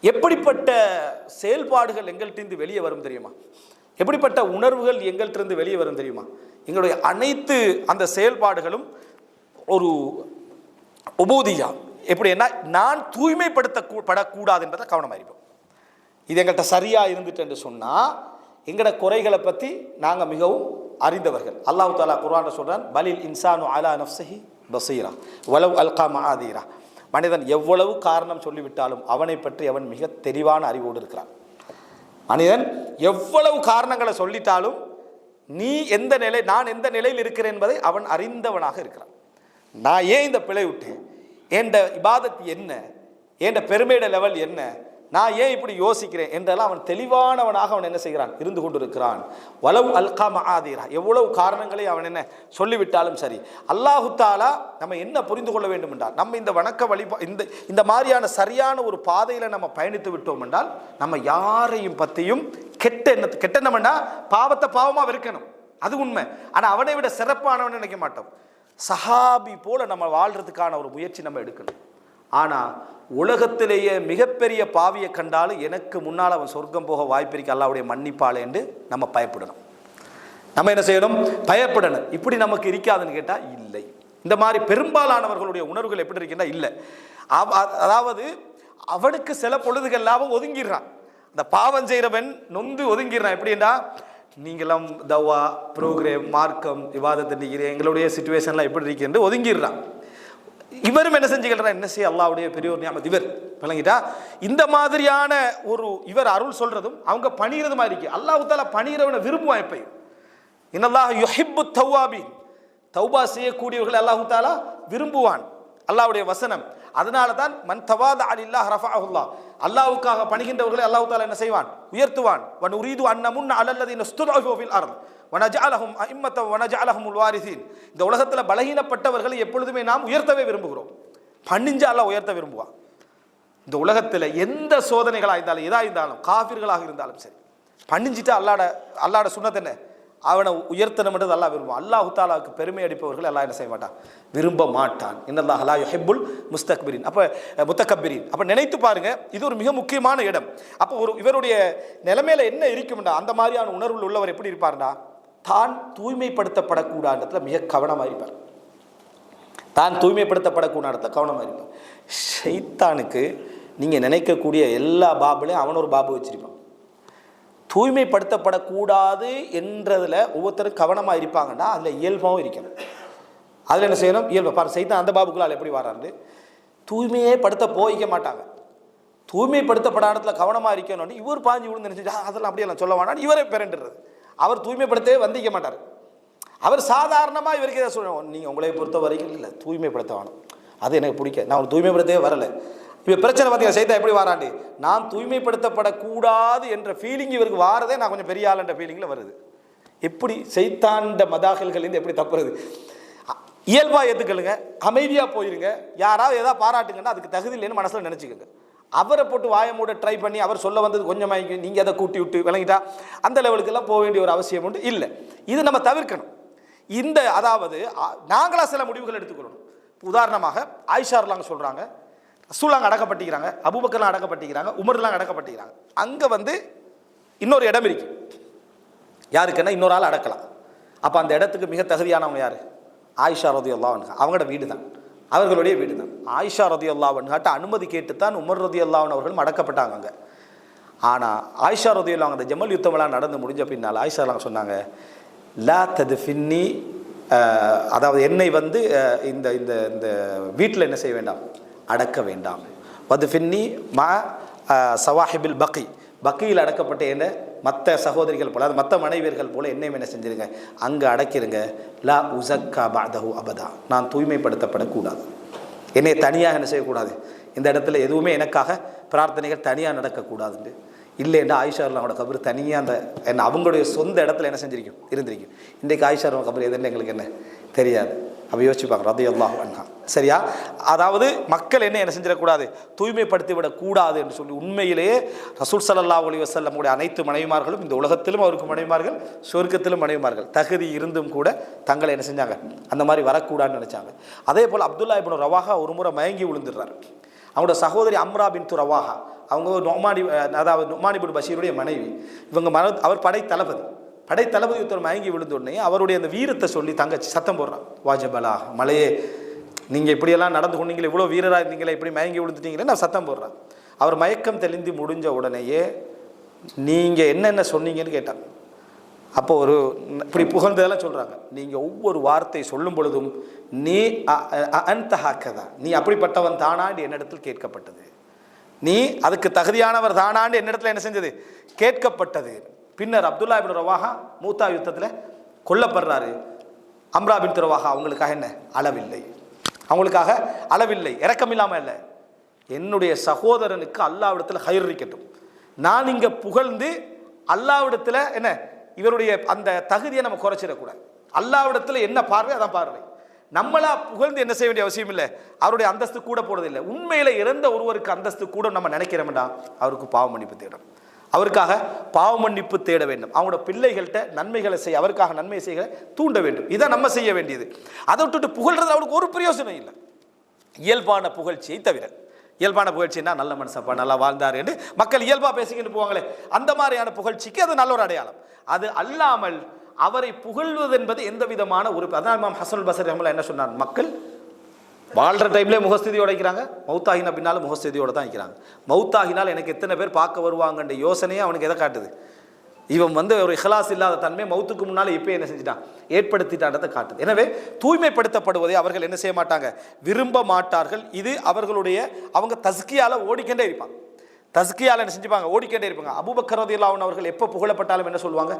எப்படிப்பட்ட செயல்பாடுகள் எங்கள்கிட்ட வெளியே வரும் தெரியுமா? எப்படிப்பட்ட உணர்வுகள் எங்கள்கிட்ட வெளியே வரும் தெரியுமா? எங்களுடைய அனைத்து அந்த செயல்பாடுகளும் ஒரு உபூதியா. எப்படின்னா நான் தூய்மைப்படுத்த கூ- படக்கூடாது என்பதை கவனமாக இருப்போம். இது எங்கள்கிட்ட சரியாக இருந்துட்டு என்று சொன்னால் எங்களோட குறைகளை பற்றி நாங்கள் மிகவும் அறிந்தவர்கள். அல்லாஹு தாலா குர்ஆன்ல சொல்றான் பலில் இன்சானு அலா நஃப்சஹி பசீரா வலவ் அல்கா மஆதீரா மனிதன் எவ்வளவு காரணம் சொல்லிவிட்டாலும் அவனை பற்றி அவன் மிக தெளிவான அறிவோடு இருக்கிறான். மனிதன் எவ்வளவு காரணங்களை சொல்லிட்டாலும் நீ எந்த நிலை நான் எந்த நிலையில் இருக்கிறேன் என்பதை அவன் அறிந்தவனாக இருக்கிறான். நான் ஏன் இந்த பிழை விட்டேன்? என்ற இபாதத் என்ன? என்ற பெருமையிட லெவல் என்ன? நான் ஏன் இப்படி யோசிக்கிறேன் என்றெல்லாம் அவன் தெளிவானவனாக அவன் என்ன செய்கிறான்? இருந்து கொண்டிருக்கிறான். வலவு அல்கா மகாதீரா எவ்வளவு காரணங்களை அவன் என்ன சொல்லிவிட்டாலும் சரி. அல்லாஹுத்தாலா நம்ம என்ன புரிந்து கொள்ள வேண்டும் என்றால் நம்ம இந்த வணக்க வழிபா இந்த இந்த மாதிரியான சரியான ஒரு பாதையில் நம்ம பயணித்து விட்டோம் என்றால் நம்ம யாரையும் பற்றியும் கெட்ட எண்ணத்து கெட்ட எண்ணம்னா பாவத்தை பாவமாக வெறுக்கணும். அது உண்மை. ஆனால் அவனை விட சிறப்பானவன் நினைக்க மாட்டோம். சஹாபி போல நம்ம வாழ்கிறதுக்கான ஒரு முயற்சி நம்ம எடுக்கணும். ஆனால் உலகத்திலேயே மிகப்பெரிய பாவியை கண்டாலும் எனக்கு முன்னால் அவன் சொர்க்கம் போக வாய்ப்பிருக்கு அல்லாவுடைய மன்னிப்பாளே என்று நம்ம பயப்படணும். நம்ம என்ன செய்யணும்? பயப்படணும். இப்படி நமக்கு இருக்காதுன்னு கேட்டால் இல்லை. இந்த மாதிரி பெரும்பாலானவர்களுடைய உணர்வுகள் எப்படி இருக்கின்றா இல்லை. அதாவது அவனுக்கு சில பொழுதுகள்லாம் ஒதுங்கிடுறான். அந்த பாவம் செய்கிறவன் நொந்து ஒதுங்கிடுறான். எப்படின்னா நீங்களாம் தவா ப்ரோக்ராம் மார்க்கம் விவாதத்தை நிற்கிறேன் எங்களுடைய சுச்சுவேஷன்லாம் எப்படி இருக்குன்னு ஒதுங்கிடுறான். இவரும் என்ன செஞ்சுக்கிறார் என்ன செய்ய? அல்லாவுடைய பெரியோர் ஞாபகம் இவர் விளங்கிட்டா? இந்த மாதிரியான ஒரு இவர் அருள் சொல்றதும் அவங்க பணிகிறது மாதிரி இருக்கு. அல்லாஹ் தாலா பணிகிறவனை விரும்புவான் எப்பயும். இன்னல்லாஹ் யுஹிப்பு தௌவாபி தௌபா செய்யக்கூடியவர்கள் அல்லாஹு தாலா விரும்புவான். அல்லாஹ்வுடைய வசனம். அதனால தான் மன் தவாத அலில்லாஹ் ரஃபாஹுல்லா அல்லாவுக்காக பணிகின்றவர்களை அல்லாஹு தாலா என்ன செய்வான்? உயர்த்துவான். வன் உரீது அன்னமுன் அலல்லதீன ஸ்துதஃபு வனஜாலகம் அர்த் வனஜாலகம் அஇம்மத்த வனஜஅலஹுமுல் இந்த உலகத்தில் பலகீனப்பட்டவர்களை எப்பொழுதுமே நாம் உயர்த்தவே விரும்புகிறோம். பணிஞ்சு அல்லாஹ் உயர்த்த விரும்புவான் இந்த உலகத்தில் எந்த சோதனைகளாக இருந்தாலும் எதாக இருந்தாலும் காஃபிர்களாக இருந்தாலும் சரி பணிஞ்சிட்டு அல்லாட அல்லாட சொன்னது என்ன? அவனை உயர்த்தணும்ன்றது அல்லா விரும்புவான். அல்லாஹ் தாலாவுக்கு பெருமை அடிப்பவர்கள் எல்லாம் என்ன செய்ய மாட்டான்? விரும்ப மாட்டான். இன்னல்லாஹ் அலா ஹெபுல் முஸ்தக்பிரின். அப்போ முத்தக்கபிரின் அப்போ நினைத்து பாருங்க இது ஒரு மிக முக்கியமான இடம். அப்போ ஒரு இவருடைய நிலைமையில என்ன இருக்கும்டா? அந்த மாதிரியான உணர்வில் உள்ளவர் எப்படி இருப்பார்னா தான் தூய்மைப்படுத்தப்படக்கூடாதுன்றதுல மிக கவனமாக இருப்பார். தான் தூய்மைப்படுத்தப்படக்கூடிய இடத்துல கவனமாக இருப்பான் ஷைத்தானுக்கு நீங்கள் நினைக்கக்கூடிய எல்லா பாபுலையும் அவன் ஒரு பாபு வச்சிருப்பான். தூய்மைப்படுத்தப்படக்கூடாது என்றதில் ஒவ்வொருத்தரும் கவனமாக இருப்பாங்கன்னா அதில் இயல்பாகவும் இருக்கணும். அதில் என்ன செய்யணும்? இயல்பு. பாரு சைத்தான் அந்த பாபுக்குள்ளால் எப்படி வராரு தூய்மையே படுத்த போய்க்க மாட்டாங்க. தூய்மைப்படுத்தப்படாத இடத்துல கவனமாக இருக்கணும்னு இவர் பாஞ்சு விழுந்து நினச்சிட்டு அதெல்லாம் அப்படியே நான் சொல்ல வேணாம் இவரே பிறண்டுறது அவர் தூய்மைப்படுத்தவே வந்திக்க மாட்டார். அவர் சாதாரணமாக இவருக்கு ஏதாவது சொல்லுவோம் நீங்கள் உங்களை பொறுத்த வரைக்கும் இல்லை தூய்மைப்படுத்த வேணும். அது எனக்கு பிடிக்க நான் ஒரு தூய்மைப்படுத்தவே வரலை. இப்போ பிரச்சனை பார்த்தீங்க சைதா எப்படி வாராண்டி? நான் தூய்மைப்படுத்தப்படக்கூடாது என்ற ஃபீலிங் இவருக்கு வாரதே நான் கொஞ்சம் பெரிய ஆளுன்ற ஃபீலிங்கில் வருது. எப்படி செய்தாண்ட மதாகல்கள்லேருந்து எப்படி தப்புறது? இயல்பாக ஏற்றுக்கலுங்க அமைதியாக போயிருங்க. யாராவது எதாவது பாராட்டுங்கன்னா அதுக்கு தகுதி இல்லைன்னு மனசில் நினச்சிக்கோங்க. அவரை போட்டு வாயை மூட ட்ரை பண்ணி அவர் சொல்ல வந்தது கொஞ்சமாக நீங்கள் அதை கூட்டி விட்டு விளங்கிட்டா அந்த லெவலுக்கெல்லாம் போக வேண்டிய ஒரு அவசியம் உண்டு. இல்லை. இது நம்ம தவிர்க்கணும். இந்த அதாவது நாங்களாக சில முடிவுகள் எடுத்துக்கொள்ளணும். உதாரணமாக ஆயிஷார்லாங்க சொல்கிறாங்க ரசூலாங்க அடக்கப்பட்டிக்கிறாங்க அபுபக்கர்லாம் அடக்கப்பட்டிக்கிறாங்க உமர்லாம் அடக்கப்பட்டிக்கிறாங்க அங்கே வந்து இன்னொரு இடம் இருக்கு. யாருக்குன்னா இன்னொரு ஆள் அடக்கலாம். அப்போ அந்த இடத்துக்கு மிக தகுதியானவங்க யார்? ஆயிஷா ரதி அல்லாவன் அவங்களோட வீடு தான் அவர்களுடைய வீடு தான் ஆயிஷா ரதி அல்லாவன் காட்ட அனுமதி கேட்டு தான் உமர் ரதி அல்லாவன் அவர்களும் அடக்கப்பட்டாங்க அங்கே. ஆனால் ஆயிஷா ரதி அல்லாங்க அந்த ஜமல் யுத்தமெல்லாம் நடந்து முடிஞ்ச பின்னால் ஆயிஷா அல்லாஹ் சொன்னாங்க லா தது ஃபின்னி அதாவது என்னை வந்து இந்த இந்த இந்த வீட்டில் என்ன செய்ய வேண்டாம்? அடக்க வேண்டாம். வது ஃபின்னி மா சவாஹிபில் பக்கி பக்கியில் அடக்கப்பட்ட என்ன? மற்ற சகோதரிகள் போல அது மற்ற மனைவியர்கள் போல என்னையும் என்ன செஞ்சிருங்க? அங்கே அடக்கிருங்க. லா உசக்கா பாதஹு அபதா. நான் தூய்மைப்படுத்தப்படக்கூடாது. என்னை தனியாக என்ன செய்யக்கூடாது? இந்த இடத்துல எதுவுமே எனக்காக பிரார்த்தனைகள் தனியாக நடக்கக்கூடாதுண்டு. இல்லைன்னா ஆயிஷா அவங்களோட கபர் தனியாக அந்த என்ன அவங்களுடைய சொந்த இடத்துல என்ன செஞ்சிருக்கும்? இருந்திருக்கும். இன்றைக்கு ஆயிஷா கபர் எதுன்னு எங்களுக்கு என்ன? தெரியாது. அப்போ யோசிப்பாங்க ரதி அல்லாஹ் அன்ஹா. சரியா? அதாவது மக்கள் என்ன என்ன செஞ்சிடக்கூடாது? தூய்மைப்படுத்தி விடக்கூடாது என்று சொல்லி உண்மையிலேயே ரசூல் ஸல்லல்லாஹு அலைஹி வஸல்லமுடைய அனைத்து மனைவிமார்களும் இந்த உலகத்திலும் அவருக்கு மனைவிமார்கள் சொர்க்கத்திலும் மனைவிமார்கள் தகுதி இருந்தும் கூட தங்களை என்ன செஞ்சாங்க? அந்த மாதிரி வரக்கூடாதுன்னு நினைச்சாங்க. அதே போல் அப்துல்லா இபின் ரவாகா ஒரு முறை மயங்கி விழுந்துடுறாரு. அவங்களோட சகோதரி அம்ரா பின் துரவாஹா அவங்க ஒரு நொமானி அதாவது நொமானி பின் பஷீருடைய மனைவி. இவங்க மன அவர் படை தளபதி. படை தளபதி ஒருத்தர் மயங்கி விழுந்த உடனே அவருடைய அந்த வீரத்தை சொல்லி தங்கச்சி சத்தம் போடுறான். வாஜபலா மலையே நீங்கள் இப்படியெல்லாம் நடந்து கொண்டீங்களே இவ்வளோ வீரராக இருந்தீங்களே இப்படி மயங்கி விழுந்துட்டீங்களே நான் சத்தம் போடுறேன். அவர் மயக்கம் தெளிந்து முடிஞ்ச உடனேயே நீங்கள் என்னென்ன சொன்னீங்கன்னு கேட்டாங்க அப்போ ஒரு இப்படி புகழ்ந்ததெல்லாம் சொல்கிறாங்க நீங்கள் ஒவ்வொரு வார்த்தை சொல்லும் பொழுதும் நீ அந்த ஹாக்கதா. நீ அப்படிப்பட்டவன் தானாண்டு என்னிடத்தில் கேட்கப்பட்டது. நீ அதுக்கு தகுதியானவர் தானாண்டு என்னிடத்தில் என்ன செஞ்சது? கேட்கப்பட்டது. பின்னர் அப்துல்லா பின் ரவாஹா மூத்தா யுத்தத்தில் கொல்லப்படுறாரு. அம்ரா பின் அவங்களுக்காக என்ன? அளவில்லை. அவங்களுக்காக அளவில்லை இறக்கமில்லாமல் இல்லை. என்னுடைய சகோதரனுக்கு அல்லாவிடத்தில் ஹயர் இருக்கட்டும். நான் இங்கே புகழ்ந்து அல்லாவிடத்தில் என்ன இவருடைய அந்த தகுதியை நம்ம குறைச்சிடக்கூடாது. அல்லாவிடத்தில் என்ன பார்வை அதான் பார்வை. நம்மளா புகழ்ந்து என்ன செய்ய வேண்டிய அவசியம் இல்லை. அவருடைய அந்தஸ்து கூட போறதில்லை. உண்மையில் இறந்த ஒருவருக்கு அந்தஸ்து கூட நம்ம நினைக்கிறோம்டா அவருக்கு பாவ மன்னிப்பு அவருக்காக பாவ மன்னிப்பு தேட வேண்டும். அவங்களோட பிள்ளைகள்கிட்ட நன்மைகளை செய்ய அவருக்காக நன்மை செய்ய தூண்ட வேண்டும். இதை நம்ம செய்ய வேண்டியது. அதை விட்டுட்டு புகழ்றது அவருக்கு ஒரு பிரயோஜனம் இல்லை. இயல்பான புகழ்ச்சியை தவிர. இயல்பான புகழ்ச்சின்னா நல்ல மனுஷப்பா நல்லா வாழ்ந்தார் என்று மக்கள் இயல்பாக பேசிக்கிட்டு போவாங்களே. அந்த மாதிரியான புகழ்ச்சிக்கு அது நல்ல ஒரு அடையாளம். அது அல்லாமல் அவரை புகழ்வது என்பது எந்த விதமான ஒரு அதான் இமாம் ஹசன் பசர் ரஹ்மல்லா என்ன சொன்னார்? மக்கள் வாழ்கிற டைம்லேயே முகஸ்திதியோட வைக்கிறாங்க மௌத்தாகின பின்னாலும் முகஸ்திதியோட தான் வைக்கிறாங்க மௌத்தாகினால் எனக்கு எத்தனை பேர் பார்க்க வருவாங்கன்ற யோசனையே அவனுக்கு எதை காட்டுது? இவன் வந்து ஒரு இஹலாஸ் இல்லாத தன்மை மௌத்துக்கு முன்னால் இப்போ என்ன செஞ்சிட்டான்? ஏற்படுத்திட்டான்றதை காட்டுது. எனவே தூய்மைப்படுத்தப்படுவதை அவர்கள் என்ன செய்ய மாட்டாங்க? விரும்ப மாட்டார்கள். இது அவர்களுடைய அவங்க தஸ்கியால் ஓடிக்கண்டே இருப்பாங்க. தஸ்கியால் என்ன செஞ்சுப்பாங்க? ஓடிக்கண்டே இருப்பாங்க. அபூபக்கர் ரதியல்லாஹு அவர்கள் எப்போ புகழப்பட்டாலும் என்ன சொல்லுவாங்க?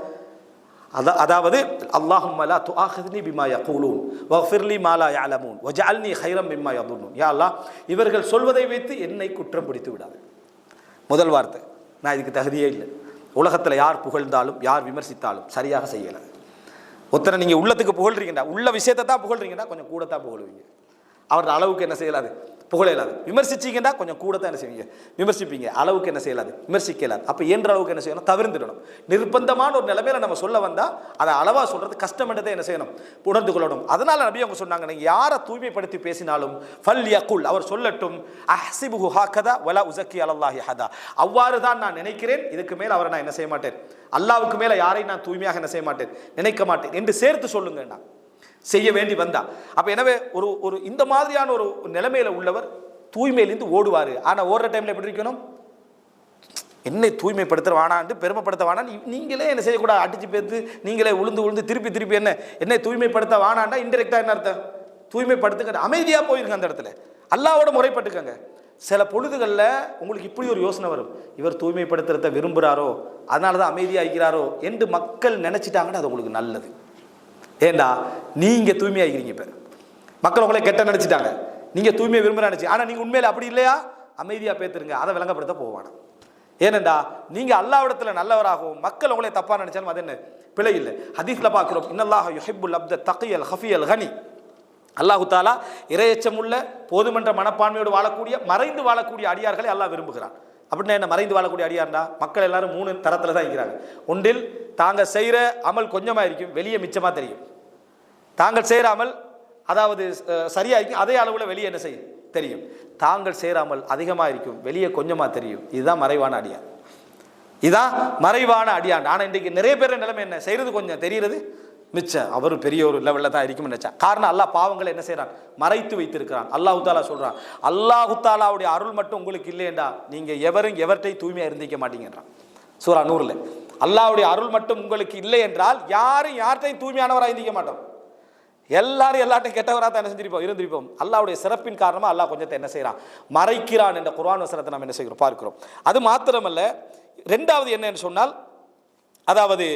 அதா அதாவது அல்லாஹும் லா துஆஹித்னி பிமா யகூலூன் வஃபிர்லி மாலா யாலமூன் யஅலமூன் வஜஅல்னி கைரம் மிம்மா யதுன்னூன் யா அல்லா இவர்கள் சொல்வதை வைத்து என்னை குற்றம் பிடித்து விடாது. முதல் வார்த்தை. நான் இதுக்கு தகுதியே இல்லை. உலகத்தில் யார் புகழ்ந்தாலும் யார் விமர்சித்தாலும் சரியாக செய்யலை. ஒருத்தரை நீங்கள் உள்ளத்துக்கு புகழ்றீங்கடா உள்ள விஷயத்தை தான் புகழ்றீங்கடா கொஞ்சம் கூட தான் புகழ்வீங்க. அவரோட அளவுக்கு என்ன செய்யலாது? புகழையலாது விமர்சிச்சிங்கன்னா கொஞ்சம் கூட தான் என்ன செய்வீங்க? விமர்சிப்பீங்க. அளவுக்கு என்ன செய்யலாது? விமர்சிக்க இயலாது அப்போ இயன்ற அளவுக்கு என்ன செய்யணும்? தவிர்த்துடணும் நிர்பந்தமான ஒரு நிலைமையில நம்ம சொல்ல வந்தால் அதை அளவாக சொல்கிறது கஷ்டமன்றதை என்ன செய்யணும்? உணர்ந்து கொள்ளணும். அதனால் நபி அவங்க சொன்னாங்க நீங்கள் யாரை தூய்மைப்படுத்தி பேசினாலும் ஃபல் யகுல். அவர் சொல்லட்டும் அஹ்சிபுஹு ஹாக்கதா வலா உசக்கி அலல்லாஹி ஹதா அவ்வாறு தான் நான் நினைக்கிறேன். இதுக்கு மேல் அவரை நான் என்ன செய்ய மாட்டேன். அல்லாவுக்கு மேலே யாரையும் நான் தூய்மையாக என்ன செய்ய மாட்டேன்? நினைக்க மாட்டேன். என்று சேர்த்து சொல்லுங்கண்ணா. செய்ய வேண்டி வந்தா. அப்போ எனவே ஒரு ஒரு இந்த மாதிரியான ஒரு நிலைமையில் உள்ளவர் தூய்மையிலிருந்து ஓடுவார். ஆனால் ஓடுற டைமில் எப்படி இருக்கணும்? என்னை தூய்மைப்படுத்த வேணான்ட்டு பெருமைப்படுத்த வானான்னு நீங்களே என்ன செய்யக்கூடாது. அடிச்சு பேத்து நீங்களே உளுந்து உளுந்து திருப்பி திருப்பி என்ன? என்னை தூய்மைப்படுத்த வேணாண்டா இன்டெரக்டாக என்ன அர்த்தம்? தூய்மைப்படுத்துங்க அமைதியாக போயிருங்க அந்த இடத்துல. அல்லாவோட முறைப்பட்டுக்கங்க. சில பொழுதுகளில் உங்களுக்கு இப்படி ஒரு யோசனை வரும். இவர் தூய்மைப்படுத்துறத விரும்புகிறாரோ அதனால தான் அமைதியாக இருக்கிறாரோ என்று மக்கள் நினச்சிட்டாங்கன்னா அது உங்களுக்கு நல்லது. ஏண்டா நீங்கள் தூய்மையாகிறீங்க இப்போ. மக்கள் உங்களை கெட்ட நினச்சிட்டாங்க. நீங்கள் தூய்மையை விரும்புகிற நினச்சி ஆனால் நீங்கள் உண்மையில் அப்படி இல்லையா? அமைதியாக பேத்துருங்க அதை விளங்கப்படுத்த போவானா ஏனெண்டா நீங்கள் அல்லாவிடத்தில் நல்லவராகவும் மக்கள் உங்களை தப்பாக நினைச்சாலும் அது என்ன? பிழை இல்லை. ஹதீஸில் பார்க்குறோம் இன்னல்லாஹ் யுஹிப்புல் அப்த தகையல் ஹஃபியல் ஹனி அல்லாஹு தாலா இரையச்சமுள்ள போதுமன்ற மனப்பான்மையோடு வாழக்கூடிய மறைந்து வாழக்கூடிய அடியார்களை அல்லாஹ் விரும்புகிறான். அப்படின்னா என்ன மறைந்து வாழக்கூடிய அடியார்டா மக்கள் எல்லாரும் மூணு தரத்தில் தான் இருக்கிறாங்க. ஒன்றில் தாங்க செய்கிற அமல் கொஞ்சமாக இருக்கும் வெளியே மிச்சமாக தெரியும். தாங்கள் சேராமல் அதாவது சரியாக இருக்கும் அதே அளவில் வெளியே என்ன செய்யும்? தெரியும். தாங்கள் சேராமல் அதிகமாக இருக்கும் வெளியே கொஞ்சமாக தெரியும். இதுதான் மறைவான அடியார் இதுதான் மறைவான அடியாண்டு ஆனால் இன்றைக்கு நிறைய பேர் நிலைமை என்ன? செய்கிறது கொஞ்சம் தெரிகிறது. மிச்சம் அவர் பெரிய ஒரு லெவலில் தான் இருக்கும் நினைச்சா. காரணம் அல்லாஹ் பாவங்களை என்ன செய்கிறான் மறைத்து வைத்திருக்கிறான். அல்லாஹு தாலா சொல்கிறான் அல்லாஹு தாலாவுடைய அருள் மட்டும் உங்களுக்கு இல்லையண்டா. நீங்கள் எவரும் எவர்கிட்டையும் தூய்மையாக இருந்திக்க மாட்டீங்கன்றான். சூரா நூறில் அல்லாவுடைய அருள் மட்டும் உங்களுக்கு இல்லை என்றால் யாரும் யார்கிட்டையும் தூய்மையானவராக இருந்திக்க மாட்டோம். எல்லாரும் எல்லாட்டையும் கெட்டவராக தான் என்ன செஞ்சிருப்போம் இருந்திருப்போம். அல்லாவுடைய சிறப்பின் காரணமாக அல்லாஹ் கொஞ்சத்தை என்ன செய்கிறான் மறைக்கிறான் என்ற குர்ஆன் வசனத்தை நம்ம என்ன செய்கிறோம்? பார்க்கிறோம். அது மாத்திரமல்ல ரெண்டாவது என்னன்னு சொன்னால் அதாவது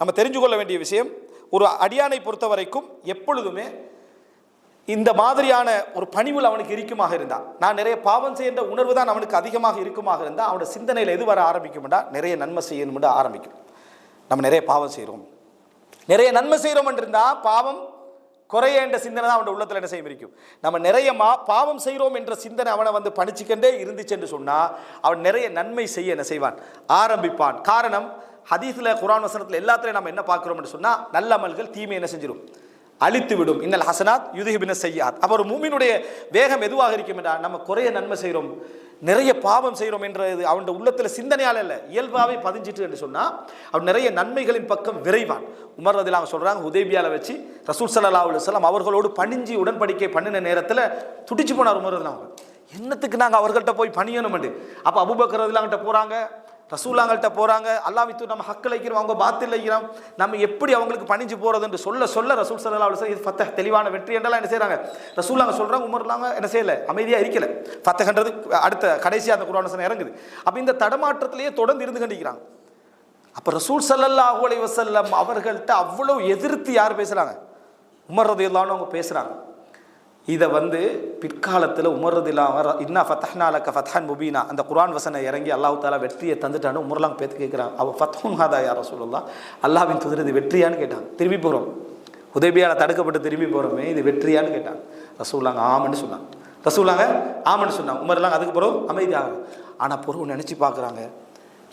நம்ம தெரிஞ்சு கொள்ள வேண்டிய விஷயம் ஒரு அடியானை பொறுத்த வரைக்கும் எப்பொழுதுமே இந்த மாதிரியான ஒரு பணிவில் அவனுக்கு இருக்குமாக இருந்தான். நான் நிறைய பாவம் செய்கின்ற உணர்வு தான் அவனுக்கு அதிகமாக இருக்குமாக இருந்தால் அவனோட சிந்தனையில் எது வர ஆரம்பிக்கும்டா? நிறைய நன்மை செய்யணும்னு ஆரம்பிக்கும். நம்ம நிறைய பாவம் செய்கிறோம் நிறைய நன்மை செய்கிறோம் இருந்தால் பாவம் குறைய என்ற சிந்தனை தான் அவன் உள்ளத்தில் என்ன செய்யும் இருக்கும் நம்ம நிறைய மா பாவம் செய்கிறோம் என்ற சிந்தனை அவனை வந்து பணிச்சுக்கண்டே இருந்துச்சு என்று சொன்னால் அவன் நிறைய நன்மை செய்ய என்ன செய்வான்? ஆரம்பிப்பான். காரணம் ஹதீஸில் குரான் வசனத்தில் எல்லாத்துலையும் நம்ம என்ன பார்க்குறோம் என்று சொன்னால் நல்ல அமல்கள் தீமை என்ன செஞ்சிடும் அழித்து விடும் இன்னல் ஹசனாத் யுதிஹிபின செய்யாத் அவர் மூமினுடைய வேகம் எதுவாக இருக்கும் என்றால் நம்ம குறைய நன்மை செய்கிறோம் நிறைய பாவம் செய்கிறோம் என்றது அவனுடைய உள்ளத்தில் சிந்தனையால் இல்லை இயல்பாகவே பதிஞ்சிட்டு என்று சொன்னால் அவன் நிறைய நன்மைகளின் பக்கம் விரைவான். உமர் அவங்க சொல்கிறாங்க உதேபியால வச்சு ரசூல் சல்லா அலுவலாம் அவர்களோடு பணிஞ்சு உடன்படிக்கை பண்ணின நேரத்தில் துடிச்சு போனார் உமர் ரதிலாங்க என்னத்துக்கு நாங்கள் அவர்கள்ட்ட போய் பணியணும் அப்போ அபுபக்கர் ரதிலாங்கிட்ட போகிறாங்க ரசூலாங்கள்ட்ட போறாங்க அல்லாவித்து நம்ம ஹக்கில் வைக்கிறோம் அவங்க பாத்தில் வைக்கிறோம் நம்ம எப்படி அவங்களுக்கு பணிஞ்சு போறது என்று சொல்ல சொல்ல ரசூல் சல்லா அலுவலி இது ஃபத்தஹ் தெளிவான வெற்றி என்றெல்லாம் என்ன செய்கிறாங்க ரசூலாங்க சொல்கிறாங்க உமர்லாங்க என்ன செய்யலை? அமைதியாக இருக்கலை. ஃபத்தஹன்றது அடுத்த கடைசியாக அந்த குர்ஆன் இறங்குது. அப்போ இந்த தடமாற்றத்திலேயே தொடர்ந்து இருந்து கண்டிக்கிறாங்க அப்போ ரசூல் ஸல்லல்லாஹு அலைஹி வசல்லம் அவர்கள்ட்ட அவ்வளோ எதிர்த்து யார் பேசுகிறாங்க உமர் ரதையில்லான்னு அவங்க பேசுகிறாங்க இதை வந்து பிற்காலத்தில் உமர்றது இல்லாமல் இன்னா ஃபத்தஹ்னாலக்க லக்க முபீனா. அந்த குரான் வசனை இறங்கி அல்லாஹு தாலா வெற்றியை தந்துட்டான்னு உமர்லாம் பேத்து கேட்குறான் அவள் ஃபத்ஹுன் ஹாதா யார் சொல்லலாம் அல்லாஹ்வின் துதிரது இது வெற்றியான்னு கேட்டாங்க. திரும்பி போகிறோம் உதவியால் தடுக்கப்பட்டு திரும்பி போகிறோமே இது வெற்றியான்னு கேட்டாங்க. ரசூலாங்க ஆமன்னு சொன்னாங்க. ரசூலாங்க ஆமன்னு சொன்னாங்க. உமர்லாம் அதுக்கு பிறகு அமைதியாகும் ஆனால் பொருள் நினச்சி பார்க்குறாங்க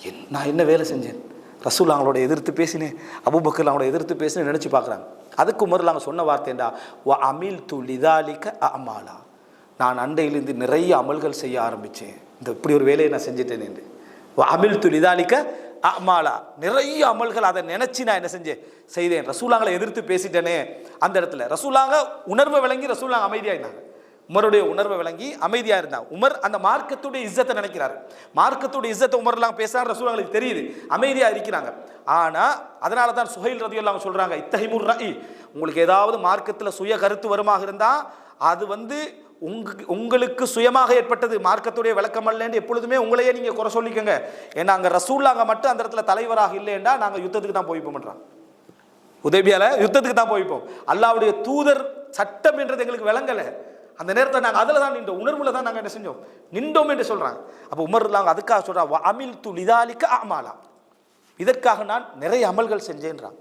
என் நான் என்ன வேலை செஞ்சேன்? ரசூல் அவங்களோட எதிர்த்து பேசினேன் அபுபக்கர் அவங்களோட எதிர்த்து பேசினேன் நினச்சி பார்க்குறாங்க. அதுக்கு முதல்ல அவங்க சொன்ன வார்த்தைண்டா வ அமில் து லிதாலிக்க அமாலா நான் அண்டையிலிருந்து நிறைய அமல்கள் செய்ய ஆரம்பித்தேன் இந்த இப்படி ஒரு வேலையை நான் செஞ்சுட்டேன் என்று. வ அமில் து லிதாலிக்க அமாலா நிறைய அமல்கள் அதை நினச்சி நான் என்ன செஞ்சேன்? செய்தேன். ரசூலாங்களை எதிர்த்து பேசிட்டேனே. அந்த இடத்துல ரசூலாங்க உணர்வை விளங்கி ரசூலாங்க அமைதியாக உமருடைய உணர்வை விளங்கி அமைதியாக இருந்தாங்க உமர் அந்த மார்க்கத்துடைய இஸ்ஸத்தை நினைக்கிறாரு. மார்க்கத்துடைய இஸ்ஸத்தை உமர்லாம் பேசுறாரு ரசூலுங்களுக்கு தெரியுது. அமைதியாக இருக்கிறாங்க. ஆனால் அதனால தான் சுஹைல் ரதியல்லாஹு சொல்கிறாங்க இத்தகை ரஇ உங்களுக்கு ஏதாவது மார்க்கத்தில் சுய கருத்து வருமாக இருந்தால் அது வந்து உங்க உங்களுக்கு சுயமாக ஏற்பட்டது. மார்க்கத்துடைய விளக்கம் அல்லன்னு எப்பொழுதுமே உங்களையே நீங்கள் குறை சொல்லிக்கோங்க. ஏன்னா அங்கே ரசூல்லாங்க மட்டும் அந்த இடத்துல தலைவராக இல்லைன்னா நாங்கள் யுத்தத்துக்கு தான் போய்ப்போம் பண்ணுறான் உதவியால் யுத்தத்துக்கு தான் போய்ப்போம். அல்லாவுடைய தூதர் சட்டம் என்றது எங்களுக்கு விளங்கலை. அந்த நேரத்தை நாங்கள் அதில் தான் நின்றோம் உணர்வில் தான் நாங்கள் என்ன செஞ்சோம்? நின்றோம் என்று சொல்கிறாங்க அப்போ உமர்லாங்க அதுக்காக சொல்றா அமில் து லிதாலிக்க அமாலா. இதற்காக நான் நிறைய அமல்கள் செஞ்சேன்றாங்க.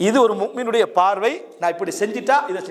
இது ஒரு முக்மினுடைய பார்வை நான் இப்படி செஞ்சிட்டா இதை